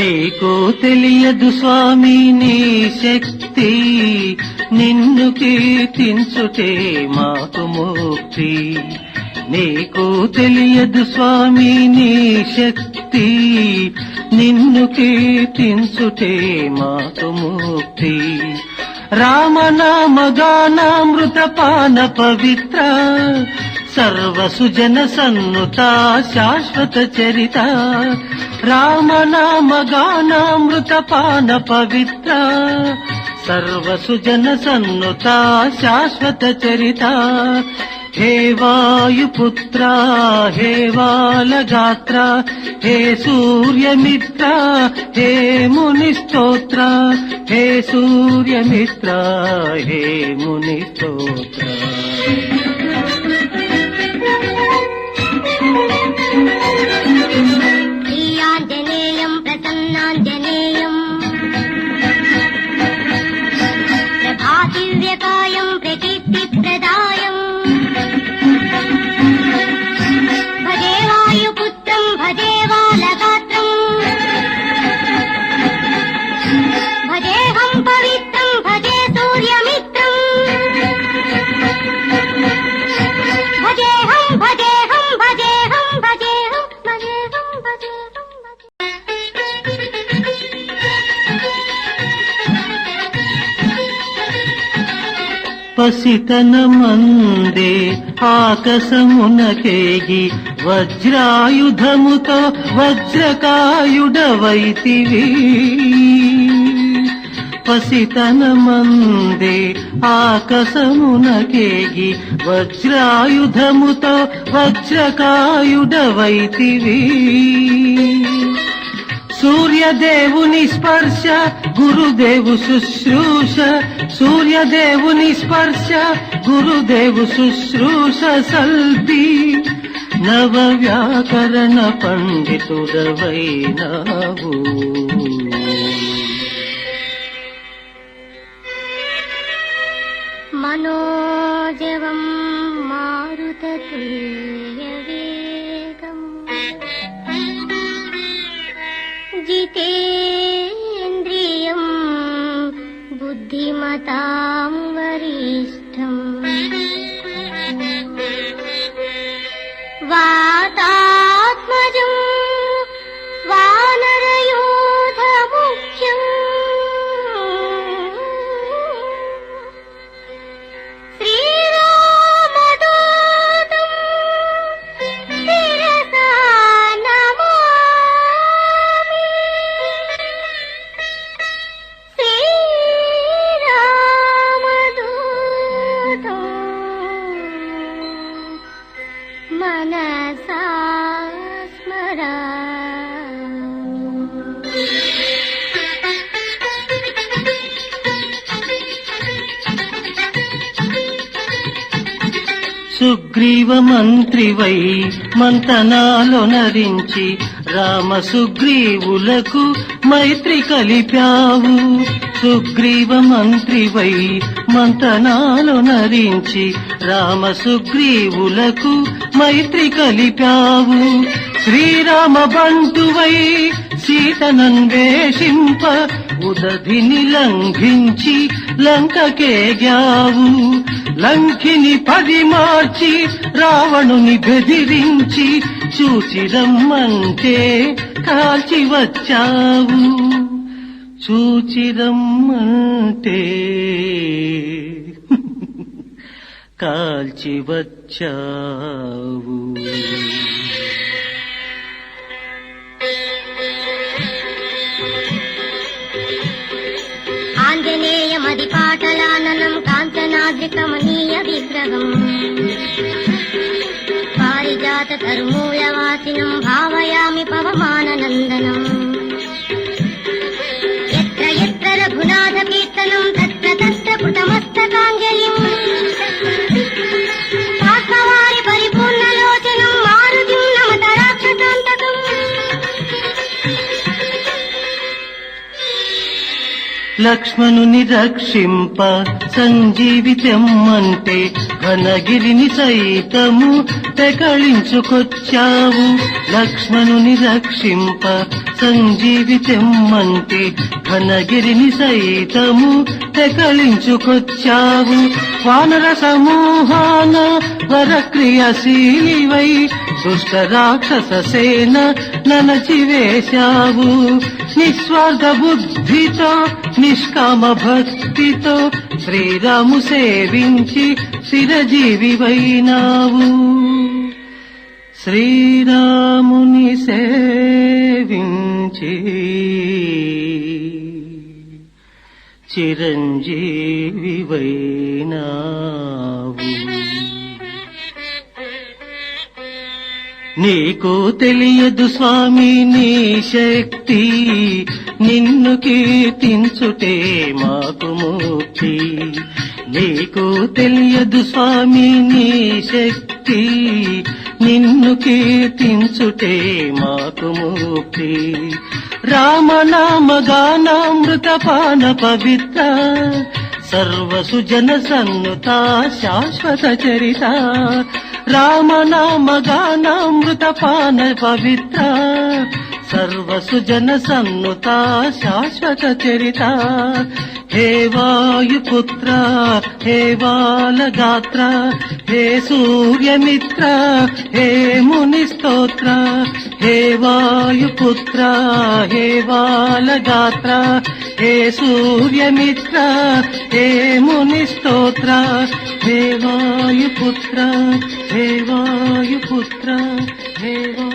నీకు తెలియదు స్వామి నీ శక్తి. నిన్ను కీర్తించుటే మాకు ముక్తి. నీకు తెలియదు స్వామి నీ శక్తి. నిన్ను కీర్తించుటే మాకు ముక్తి. రామనామగానామృత పాన పవిత్ర. సర్వసుజన సన్నుత శాశ్వత చరిత రామనామగానామృత పాన పవిత్ర. సర్వసుజన సన్నుత శాశ్వత చరిత. హే వాయుపుత్ర హే బాలగాత్ర హే సూర్యమిత్ర హే మునిస్తోత్ర. హే సూర్యమిత్ర హే మునిస్తోత్ర. and పసితనమందే ఆకాశమునకేగి వజ్రాయుధముతో వజ్రకాయుడవైతివి. పసితనమందే ఆకాశమునకేగి వజ్రాయుధముతో వజ్రకాయుడవైతివి. సూర్యదేవుని స్పర్శ గురుదేవు శుశ్రూష సూర్యదేవుని స్పర్శ గురుదేవు శుశ్రూష సల్పి. నవ వ్యాకరణ పండితుడవైనావు. మనోజవం మారుతతుల్యవేగం జితే मता मनसा సుగ్రీవ మంత్రివై మంతనాలు నరించి రామ సుగ్రీవులకు మైత్రి కలిపావు సుగ్రీవ మంత్రివై మంతనాలు నరించి రామ సుగ్రీవులకు మైత్రి కలిపావు. శ్రీరామ బంటువై సీతనన్వేషింప ఉదధిని లంఘించి లంకకేగావు లంకిని పది మార్చి రావణుని బెదిరించి చూచిరమ్మంటే కాల్చి వచ్చావు చూచిరమ్మంటే కాల్చి వచ్చావు ఆంజనేయ మది పాటలాననం కాంచనాద్రికమనీయ విగ్రహం పారిజాత తరుమూలవాసినం భావయామి పవమాననందనం లక్ష్మణుని రక్షింప సంజీవితమ్మంటే ఘనగిరిని సైతము తెకళించుకొచ్చావు లక్ష్మణుని రక్షింప సంజీవి తెమ్మంటే ఘనగిరిని సైతము తెకలించుకొచ్చావు వానర సమూహాన వరక్రియాశీలివై దుష్ట రాక్షస సేన ననచివేశావు నిస్వార్థ బుద్ధితో నిష్కామ భక్తితో శ్రీరాము సేవించి చిరజీవివైనావు. శ్రీరాముని సేవించి చిరంజీవివైనావు. నీకు తెలియదు స్వామి నీ శక్తి నిన్ను కీర్తించుటే మాకు ముక్తి. నీకు తెలియదు స్వామి నీ శక్తి నిన్ను కీర్తించుటే మాకు ముక్తి. రామనామ గానామృత పాన పవిత్ర సర్వసుజన సన్నుత శాశ్వత చరిత. రామనామ గానామృత పాన పవిత్ర సర్వసుజన సన్నుత శాశ్వత చరిత. హే వాయుపుత్ర హే బాలగాత్ర హే సూర్యమిత్ర హే మునిస్తోత్ర హే వాయుపుత్ర హే బాలగాత్ర హే సూర్యమిత్ర హే మునిస్తోత్ర హే వాయుపుత్ర హే వాయుపుత్ర హే వా